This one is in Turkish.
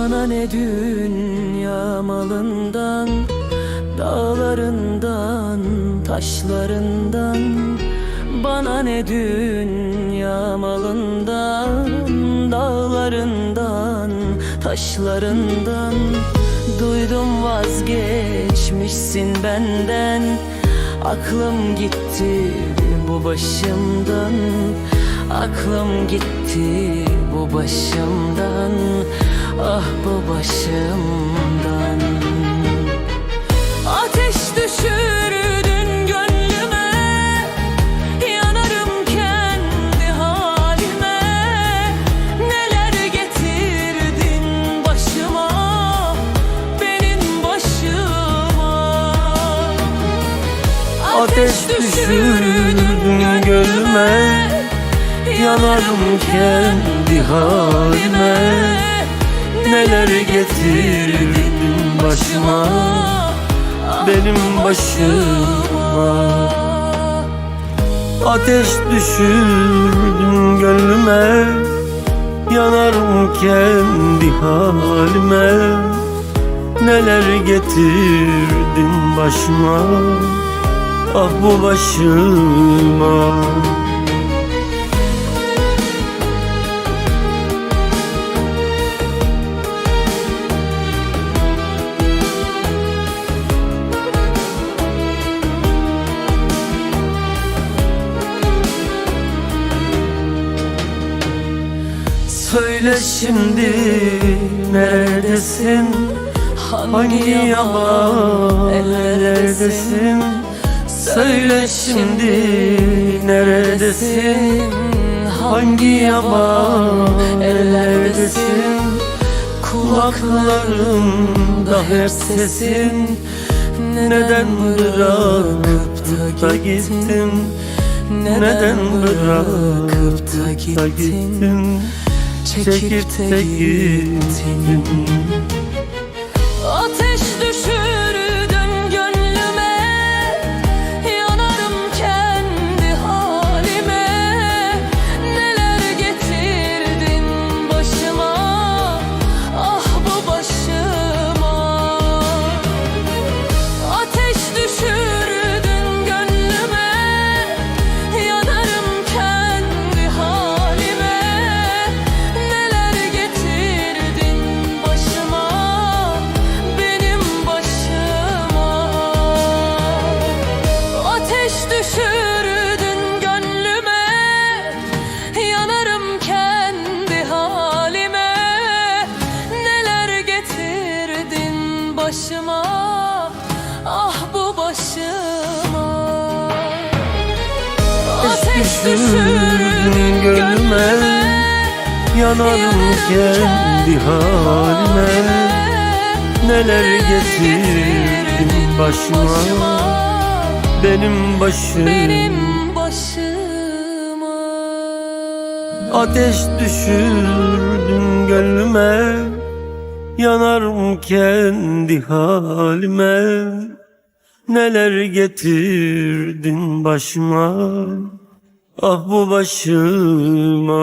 Bana ne dünya malından Dağlarından, taşlarından. Bana ne dünya malından Dağlarından, taşlarından. Duydum vazgeçmişsin benden Aklım gitti bu başımdan. Aklım gitti bu başımdan başımdan. Ateş düşürdün gönlüme Yanarım kendi halime. Neler getirdin başıma Benim başıma? Ateş düşürdün gönlüme Yanarım kendi halime Neler getirdin başıma Benim başıma. Ateş düşürdün gönlüme Yanarım kendi halime. Neler getirdin başıma Ah bu başıma Söyle şimdi neredesin? Hangi yalan ellerdesin? Söyle şimdi neredesin? Hangi yalan ellerdesin? Kulaklarımda hep sesin Neden bırakıp da gittin? Neden bırakıp da gittin? Çekip de gittin başıma Ah bu başıma. Ateş düşürdün gönlüme Yanarım kendi halime. Neler getirdin başıma? Benim başım. Benim başıma. Ateş düşürdün gönlüme Yanarım kendi halime. Neler getirdin başıma? Ah bu başıma